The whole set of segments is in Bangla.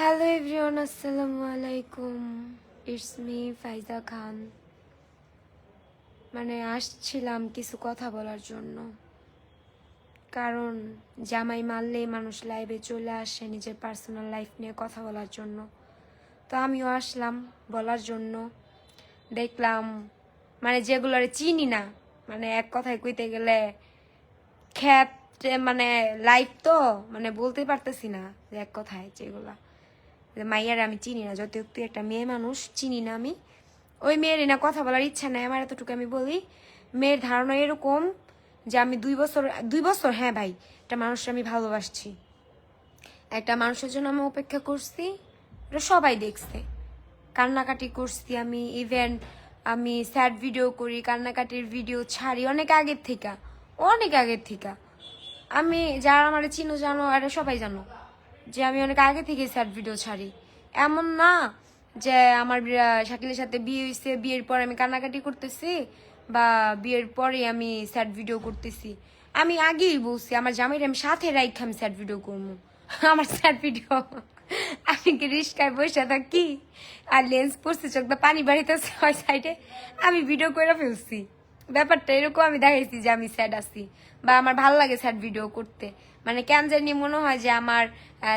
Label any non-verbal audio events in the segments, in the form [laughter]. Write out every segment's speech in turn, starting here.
হ্যালো এভরিওয়ান আসসালামু আলাইকুম ইটস মি ফাইজা খান মানে আসছিলাম কিছু কথা বলার জন্য। কারণ জামাই মারলেই মানুষ লাইভে চলে আসে, নিজের পার্সোনাল লাইফ নিয়ে কথা বলার জন্য। তো আমিও আসলাম বলার জন্য। দেখলাম মানে যেগুলোর চিনি না মানে এক কথায় কইতে গেলে খ্যাত মানে লাইফ তো মানে বলতে পারতেছি না এক কথায় যেগুলা। মাইয়ার আমি চিনি না যত তুই একটা মেয়ে মানুষ, চিনি না আমি। ওই মেয়েরই না কথা বলার ইচ্ছা নাই আমার, এতটুকু আমি বলি। মেয়ের ধারণা এরকম যে আমি দুই বছর দুই বছর হ্যাঁ ভাই, একটা মানুষকে আমি ভালোবাসছি। একটা মানুষের জন্য আমি অপেক্ষা করছি, এটা সবাই দেখছে। কান্নাকাটি করছি আমি ইভেন আমি স্যাড ভিডিও করি, কান্নাকাটির ভিডিও ছাড়ি অনেক আগের থেকে, অনেক আগের থেকে। আমি যারা আমার চিনো জানো এটা সবাই জানো। যে আমি অনেক আগে থেকে স্যাড ভিডিও ছাড়ি। এমন না যে আমার শাকিলের সাথে বিয়ে হয়েছে বিয়ের পর আমি কান্নাকাটি করতেছি বা বিয়ের পরে আমি স্যাড ভিডিও করতেছি। আমি আগেই বলছি, আমার জামাইরে আমি সাথে রাইখে আমি স্যাড ভিডিও করব। [laughs] আমার স্যাড ভিডিও, আমি কি রিস্কায় বসে থাকি? আর লেন্স পড়ছে চোখ পানি বাড়িতেছে ওই সাইডে। আমি ভিডিও করে ফেলছি। ব্যাপারটা এরকম আমি দেখাইছি যে আমি স্যাড আছি বা আমার ভালো লাগে স্যাড ভিডিও করতে। মানে কেন জানি মনে হয় যে আমার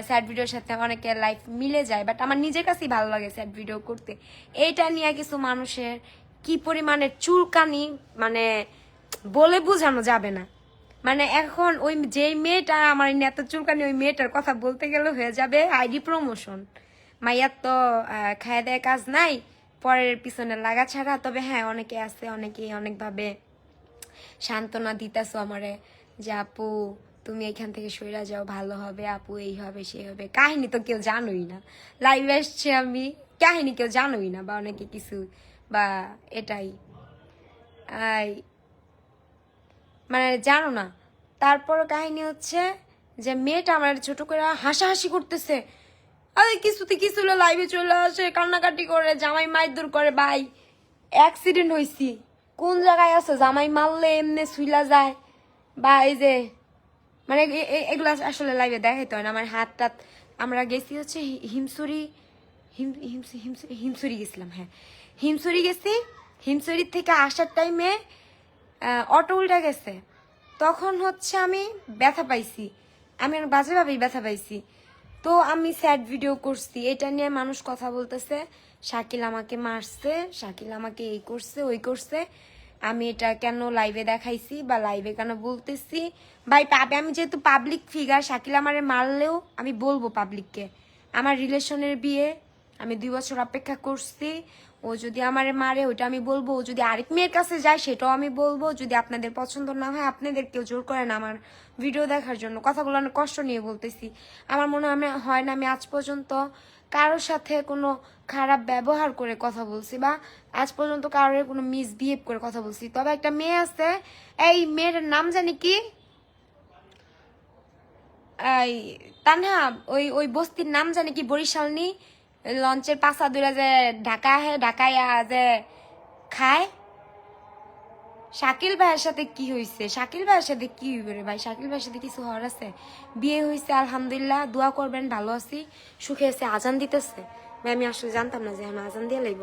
স্যাড ভিডিওর সাথে অনেকের লাইফ মিলে যায় বাট আমার নিজের কাছেই ভালো লাগে স্যাড ভিডিও করতে। এইটা নিয়ে কিছু মানুষের কি পরিমাণে চুলকানি মানে বলে বোঝানো যাবে না। মানে এখন ওই যেই মেয়েটা আমার এত চুলকানি, ওই মেয়েটার কথা বলতে গেলে হয়ে যাবে আইডি প্রমোশন মাইয়ার তো খায় দেয় কাজ নাই, পরের পিছনে লাগা ছাড়া। তবে হ্যাঁ অনেকে আছে, অনেকেই অনেকভাবে সান্ত্বনা দিতেছো আমারে যে, আপু তুমি এখান থেকে সইরা যাও, ভালো হবে, আপু এই হবে সেই হবে। কাহিনী তো কেউ জানোই না। লাইভ আসছে আমি। কাহিনী কেউ জানোই না, বা অনেকে কিছু, বা এটাই। মানে জানো না। তারপর কাহিনী হচ্ছে যে মেয়েটা আমার ছোট করে হাসাহাসি করতেছে। আরে কিছুতে কিছু লাইভে চলে আসে, কান্নাকাটি করে, জামাই মাইদুর করে, ভাই অ্যাক্সিডেন্ট হয়েছি কোন জায়গায় আছে? জামাই মারলে এমনি শুইলা যায়। বা এই যে মানে এগুলো আসলে লাইভে দেখাইতে হয় না। আমার হাত টাত আমরা গেছি হচ্ছে হিমসুরি, হিম হিমসু- হিমসু- হিমসুরি গেছিলাম হ্যাঁ। হিমসুরি গেছি হিমসুরির থেকে আসার টাইমে অটো উল্টা গেছে। তখন হচ্ছে আমি ব্যথা পাইছি। আমি বাজেভাবেই ব্যথা পাইছি। তো আমি স্যাড ভিডিও করছি। এটা নিয়ে মানুষ কথা বলতেছে, শাকিল আমাকে মারছে, শাকিল আমাকে এই করছে, ওই করছে। আমি এটা কেন লাইভে দেখাইছি বা লাইভে কেন বলতেছি? ভাই, পাবে, আমি যেহেতু পাবলিক ফিগার শাকিল আমারে মারলেও আমি বলব পাবলিককে আমার রিলেশনের বিয়ে, আমি দুই বছর অপেক্ষা করছি। ও যদি আমারে মারে, ওইটা আমি বলব। ও যদি আরেক মেয়ের কাছে যায়, সেটাও আমি বলব। যদি আপনাদের পছন্দ না হয় আপনাদের কেউ জোর করেন আমার ভিডিও দেখার জন্য। কথাগুলো অনেক কষ্ট নিয়ে বলতেছি। আমার মনে হয় না আমি আজ পর্যন্ত কারোর সাথে কোনো খারাপ ব্যবহার করে কথা বলছি বা আজ পর্যন্ত কারোর কোনো মিসবিহেভ করে কথা বলছি। তবে একটা মেয়ে আছে, এই মেয়ের নাম জানি কি? এই তানহা, ওই ওই বস্তির নাম জানি কি বরিশাল নি লঞ্চের পাশা দূরে যে ঢাকা হে ঢাকায় যে খায়। শাকিল ভাইয়ের সাথে কি হয়েছে শাকিল ভাইয়ের সাথে কি হইবে ভাই? শাকিল ভাইয়ের সাথে কিছু হওয়ার আছে? বিয়ে হয়েছে আলহামদুলিল্লাহ। দোয়া করবেন, ভালো আছি। সুখে আছে, আজান দিতেছে। ভাই, আমি আসলে জানতাম না যে আমি আজান দিয়ে লাইব।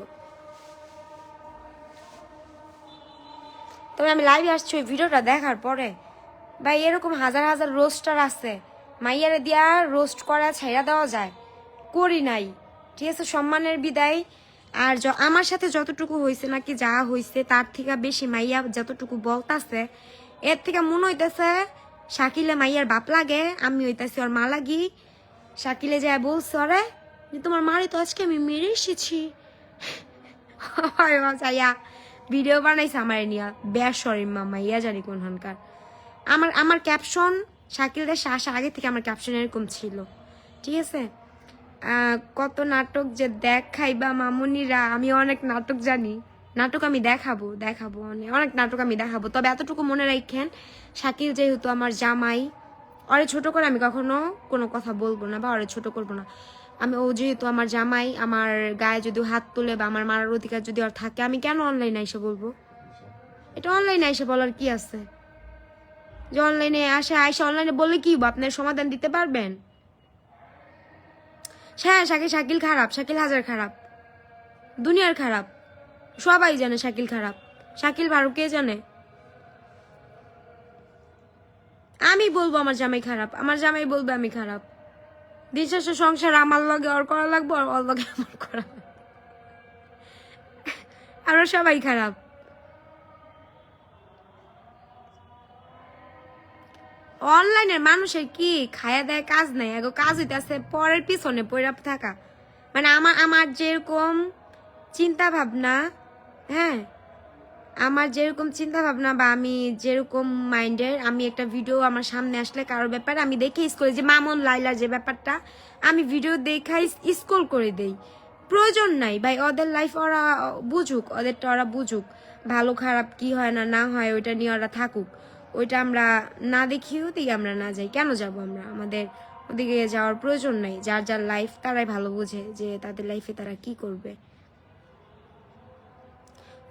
তবে আমি লাইভে আসছি, ওই ভিডিওটা দেখার পরে। ভাই, এরকম হাজার হাজার রোস্টার আছে। মাইয়ারে দিয়া রোস্ট করা ছাইরা দেওয়া যায়। করি নাই। ঠিক আছে, সম্মানের বিদায়। আর আমার সাথে যতটুকু হয়েছে নাকি যা হয়েছে তার থেকে বেশি মাইয়া যতটুকু বলতাছে, এর থেকে মনে হইতেছে শাকিলে মাইয়ার বাপ লাগে, আমি হইতাছি ওর মা লাগি। শাকিলে যায় বলছে ওরে যে তোমার মারে তো আজকে আমি মেরে এসেছি। [laughs] ভিডিও বানাইছে আমার নিয়া। বেসরিম মামা ইয়া জানি কোনখানকার আমার আমার ক্যাপশন শাকিলদের আসা আগে থেকে আমার ক্যাপশন এরকম ছিল। ঠিক আছে? কত নাটক যে দেখাইবা মামুনিরা, আমি অনেক নাটক জানি। নাটক আমি দেখাবো দেখাবো অনেক অনেক নাটক আমি দেখাবো। তবে এতটুকু মনে রাখেন, শাকিল যেহেতু আমার জামাই, অরে ছোট করে আমি কখনো কোনো কথা বলব না বা অরে ছোট করব না। আমি ও যেহেতু আমার জামাই, আমার গায়ে যদি হাত তুলে বা আমার মারার অধিকার যদি ওর থাকে, আমি কেন অনলাইনে এসে বলব? এটা অনলাইনে এসে বলার কি আছে? যে অনলাইনে আসে, আইসা অনলাইনে বললে কি আপনার সমাধান দিতে পারবেন? হ্যাঁ শাকিল শাকিল খারাপ, শাকিল হাজার খারাপ। দুনিয়ার খারাপ। সবাই জানে শাকিল খারাপ। শাকিল ভালো কে জানে? আমি বলব আমার জামাই খারাপ। আমার জামাই বলবে আমি খারাপ। বিশ্বাস সংসার আমার লগে ওর করা লাগবো আর ওর লগে আমার করা। আমরা সবাই খারাপ। অনলাইনের মানুষের কি খায়া দেয় কাজ নাই? এগো কাজ হইতেছে পরের পিছনে পড়ে থাকা। মানে আমার আমার যেরকম চিন্তা ভাবনা হ্যাঁ আমার যেরকম চিন্তা ভাবনা বা আমি যেরকম মাইন্ডের, আমি একটা ভিডিও আমার সামনে আসলে কারোর ব্যাপারে আমি দেখে স্কুল যে মামুন লাইলা যে ব্যাপারটা, আমি ভিডিও দেখাই স্কুল করে দেই। প্রয়োজন নাই ভাই, ওদের লাইফ ওরা বুঝুক, ওদেরটা ওরা বুঝুক। ভালো খারাপ কি হয় না না হয়, ওইটা নিয়ে ওরা থাকুক। ওইটা আমরা না দেখি ওদিকে আমরা না যাই। কেন যাব আমরা? আমাদের ওদিকে যাওয়ার প্রয়োজন নাই। যার যার লাইফ তারাই ভালো বোঝে যে তাদের লাইফে তারা কি করবে।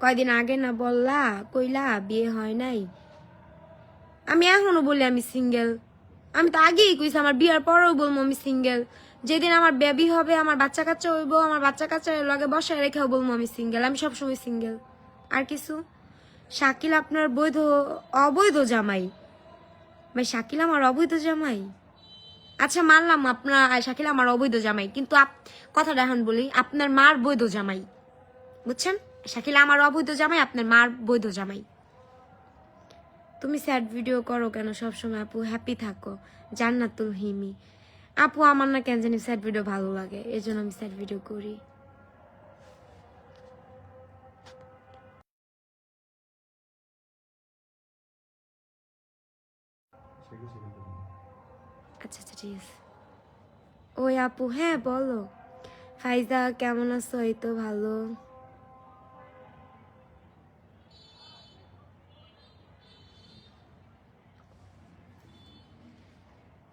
কয়দিন আগে না বললা, কইলা, বিয়ে হয় নাই। আমি এখনও বলি আমি সিঙ্গেল আমি তো আগেই কইছি, আমার বিয়ার পরেও বলব আমি সিঙ্গেল যেদিন আমার বেবি হবে, আমার বাচ্চা কাচ্চা হইব, আমার বাচ্চা কাচ্চা লগে বসায় রেখেও বলব আমি সিঙ্গেল আমি সবসময় সিঙ্গেল আর কিছু? শাকিল আপনার বৈধ, অবৈধ জামাই। ভাই, শাকিল আমার অবৈধ জামাই? আচ্ছা মানলাম আপনার শাকিল আমার অবৈধ জামাই, কিন্তু আপ- কথাটা এখন বলি, আপনার মার বৈধ জামাই। বুঝছেন? শাকিল আমার অবৈধ জামাই, আপনার মার বৈধ জামাই। তুমি স্যাড ভিডিও করো কেন সবসময়, আপু? হ্যাপি থাকো। জান্নাতুল হিমি। আপু, আমার না কেন জানি স্যাড ভিডিও ভালো লাগে এই জন্য আমি স্যাড ভিডিও করি। আচ্ছা আচ্ছা ঠিক আছে। ওই আপু হ্যাঁ বলো। ফাইজা, কেমন আছো? এই তো ভালো।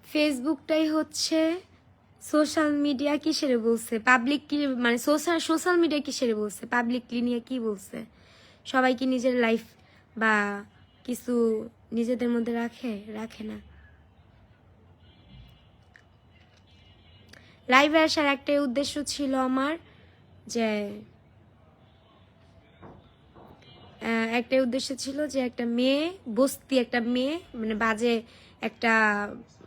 ফেসবুকটাই হচ্ছে সোশ্যাল মিডিয়া কিসের বলছে? পাবলিক কি মানে সোশ্যাল সোশ্যাল মিডিয়া কিসের বলছে? পাবলিকলি নিয়ে কি বলছে? সবাই কি নিজের লাইফ বা কিছু নিজেদের মধ্যে রাখে? রাখে না। লাইভে আসার একটাই উদ্দেশ্য ছিল আমার যে একটাই উদ্দেশ্য ছিল যে একটা মেয়ে, বস্তি একটা মেয়ে মানে বাজে একটা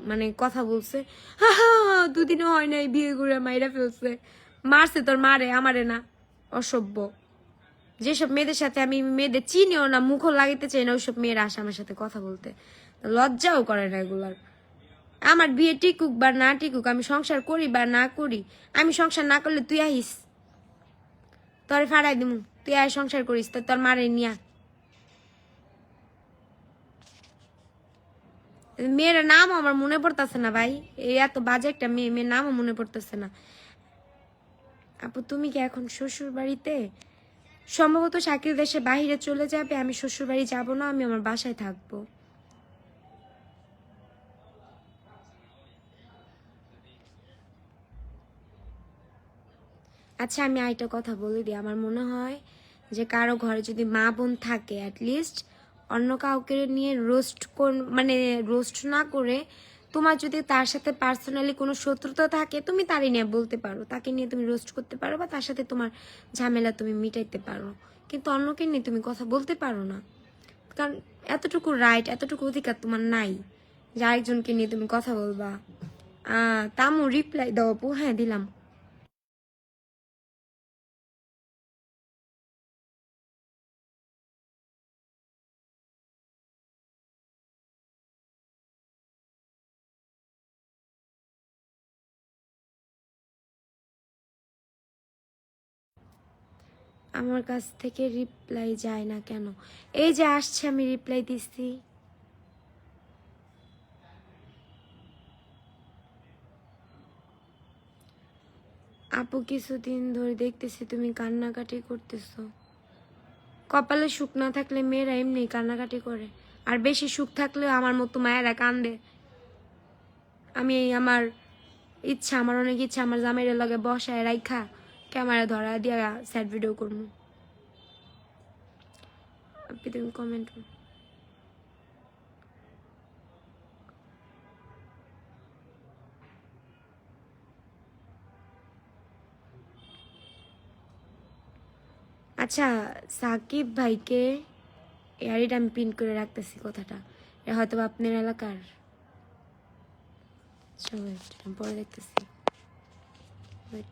মানে কথা বলছে। হা হা, দুদিনও হয় নাই বিয়ে করে মাইরা ফেলছে। মারছে তোর মারে, আমারে না। অসভ্য। যেসব মেয়েদের সাথে আমি মেয়েদের চিনিও না, মুখও লাগাইতে চাই না, ওইসব মেয়েরা আসে আমার সাথে কথা বলতে। লজ্জাও করে না এগুলার। আমার বিয়ে টিকুক বা না টিকুক, আমি সংসার করি বা না করি, আমি সংসার না করলে তুই আহিস। তোরে ফাড়াই দিমু, তুই আয় সংসার করিস, তো তোর মারে নিয়া। মেয়ের নাম আমার মনে পড়তেছে না ভাই এত বাজে একটা মেয়ে, মেয়ের নামও মনে পড়তেছে না। আপু, তুমি কি এখন শ্বশুর বাড়িতে সম্ভবত শাকিল দেশে বাহিরে চলে যাবে, আমি শ্বশুর বাড়ি যাব না, আমি আমার বাসায় থাকব। আচ্ছা আমি আরেকটা কথা বলে দিই। আমার মনে হয় যে কারও ঘরে যদি মা বোন থাকে অ্যাটলিস্ট অন্য কাউকে নিয়ে রোস্ট কোন মানে রোস্ট না করে তোমার যদি তার সাথে পার্সোনালি কোনো শত্রুতা থাকে, তুমি তারই নিয়ে বলতে পারো। তাকে নিয়ে তুমি রোস্ট করতে পারো বা তার সাথে তোমার ঝামেলা তুমি মিটাইতে পারো। কিন্তু অন্যকে নিয়ে তুমি কথা বলতে পারো না। কারণ এতটুকু রাইট এতটুকু অধিকার তোমার নাই যে আরেকজনকে নিয়ে তুমি কথা বলবা। তামু রিপ্লাই দাও আপু। হ্যাঁ দিলাম। আমার কাছ থেকে রিপ্লাই যায় না কেন? এই যে আসছে, আমি রিপ্লাই দিচ্ছি। আপু কিছুদিন ধরে দেখতেছি তুমি কান্নাকাটি করতেছো। কপালে সুখ না থাকলে মেয়েরা এমনি কান্নাকাটি করে। আর বেশি সুখ থাকলেও আমার মতো মায়েরা কান্দে। আমি এই আমার ইচ্ছা, আমার অনেক ইচ্ছা, আমার জামাইয়ের লগে বসায় রাইখা। ক্যামেরা ধরা দিয়ে স্যাড ভিডিও করব আপনি তুমি কমেন্ট আচ্ছা সাকিব ভাইকে এয়ারিটা আমি প্রিন্ট করে রাখতেছি কথাটা। এটা হয়তো আপনার এলাকার। সবাই পরে দেখতেছি। বাট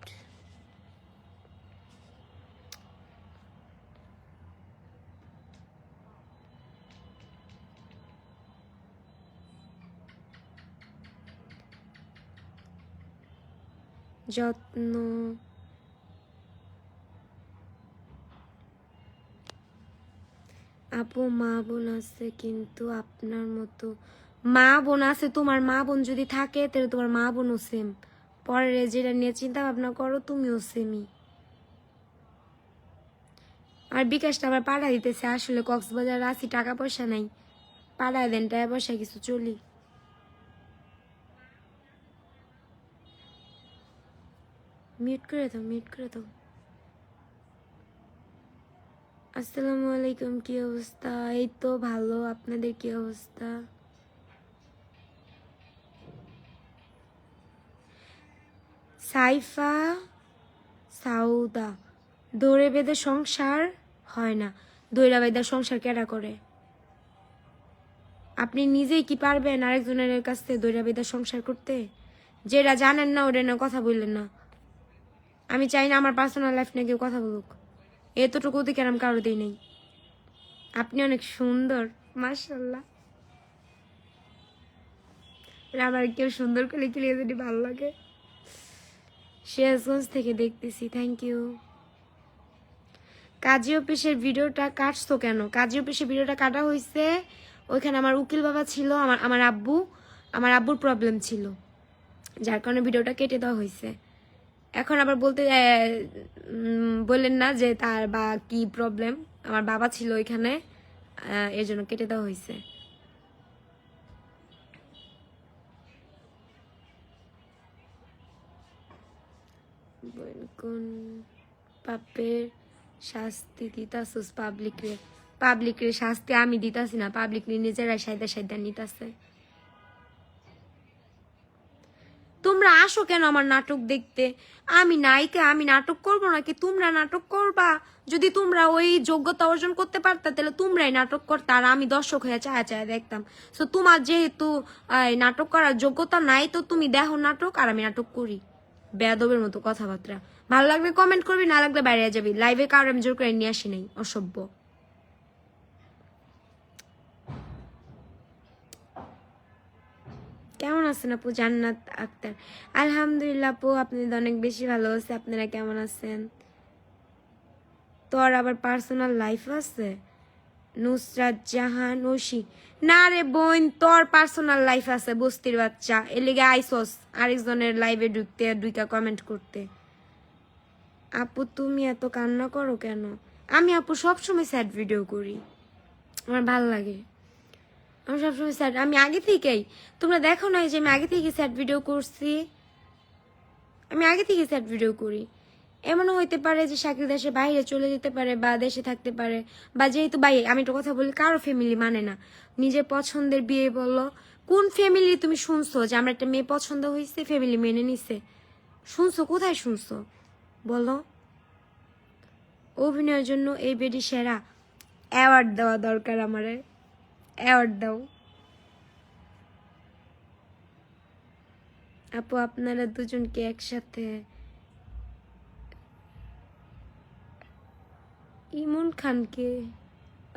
যত্ন। আপু, মা বোন আছে কিন্তু আপনার মতো। মা বোন আছে, তোমার মা বোন যদি থাকে, তাহলে তোমার মা বোনও সেম পরে যেটা নিয়ে চিন্তা ভাবনা করো, তুমিও সেমই আর বিকাশটা আবার পাড়া দিতেছে, আসলে কক্সবাজার আছি, টাকা পয়সা নাই। পাড়ায় দেন, টাকা পয়সা কিছু চলি। মিউট করে দাও মিউট করে দাও। আসসালামু আলাইকুম, কি অবস্থা? এই তো ভালো, আপনাদের কি অবস্থা? সাইফা সাউদা, দৌড়ে বেঁধে সংসার হয় না। দৌড়া বেঁধে সংসার কেডা করে? আপনি নিজেই কি পারবেন আরেকজনের কাছ থেকে সংসার করতে? যেটা জানেন না ওটা না কথা বললেন না। আমি চাই না আমার পার্সোনাল লাইফ নিয়ে কেউ কথা বলুক। এতটুকু দিকে আমি কারও দিই নেই। আপনি অনেক সুন্দর মার্শাল্লাহ আমার কেউ সুন্দর করে খেলে যদি ভালো লাগে। শেয়ারগঞ্জ থেকে দেখতেছি থ্যাংক ইউ কাজী অফিসের ভিডিওটা কাটছো কেন? কাজী অফিসের ভিডিওটা কাটা হয়েছে ওইখানে আমার উকিল বাবা ছিল, আমার আমার আব্বু, আমার আব্বুর প্রবলেম ছিল। যার কারণে ভিডিওটা কেটে দেওয়া হয়েছে এখন আবার বলতে বললেন না যে তার বা কি প্রবলেম আমার বাবা ছিল ওইখানে এর জন্য কেটে দেওয়া হয়েছে। কোন পাপের শাস্তি দিতাছস পাবলিক রে পাবলিক রে শাস্তি আমি দিতাছি না, পাবলিক নিজেরাই সাইদা সাইদা নিতাছে। তোমরা আসো কেন আমার নাটক দেখতে? আমি নায়িকা, আমি নাটক করব নাকি তোমরা নাটক করবা? যদি তোমরা ওই যোগ্যতা অর্জন করতে পারতা, তাহলে তোমরাই নাটক করতে, আর আমি দর্শক হয়ে চায়া চায়া দেখতাম। তো তোমার যেহেতু নাটক করার যোগ্যতা নাই, তো তুমি দেখো নাটক, আর আমি নাটক করি। বেয়াদবের মতো কথাবার্তা। ভালো লাগবে কমেন্ট করবি, না লাগলে বাইরে যাবি। লাইভে কারোর আমি জোর করে নিয়ে আসি নাই। অসভ্য। কেমন আছেন আপু? জান্নাত আক্তার। আলহামদুলিল্লাহ আপু আপনাদের অনেক বেশি ভালো আছে। আপনারা কেমন আছেন? তোর আবার পার্সোনাল লাইফ আছে? নুসরাত জাহান ওশি না রে বোন, তোর পার্সোনাল লাইফ আছে, বস্তির বাচ্চা। এর লিগে আইসস, আরেকজনের লাইভে ঢুকতে দুইটা কমেন্ট করতে। আপু, তুমি এত কান্না করো কেন? আমি আপু সবসময় স্যাড ভিডিও করি। আমার ভালো লাগে। আমি সবসময় স্যাড আমি আগে থেকেই, তোমরা দেখো না যে আমি আগে থেকে স্যাড ভিডিও করছি? আমি আগে থেকে স্যাড ভিডিও করি। এমনও হইতে পারে যে শাকিল দেশে বাইরে চলে যেতে পারে বা দেশে থাকতে পারে। বা যেহেতু বাই আমি একটা কথা বলি, কারও ফ্যামিলি মানে না। নিজের পছন্দের বিয়ে বলল কোন ফ্যামিলি তুমি শুনছো যে আমার একটা মেয়ে পছন্দ হয়েছে ফ্যামিলি মেনে নিছে? শুনছো? কোথায় শুনছো? বলো। অভিনয়ের জন্য এই বেডি সেরা অ্যাওয়ার্ড দেওয়া দরকার আমারে। অ্যাওয়ার্ড দাও। আপু, আপনারা দুজনকে একসাথে ইমন খানকে,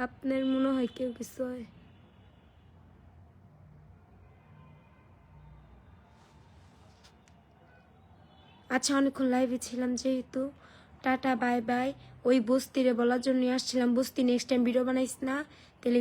আপনার মনে হয় কেউ কিছু হয়? আচ্ছা অনেকক্ষণ লাইভে ছিলাম যেহেতু। টাটা বাই বাই ওই বস্তিরে বলার জন্য আসছিলাম। বস্তি নেক্সট টাইম ভিডিও বানাইস না। তাহলে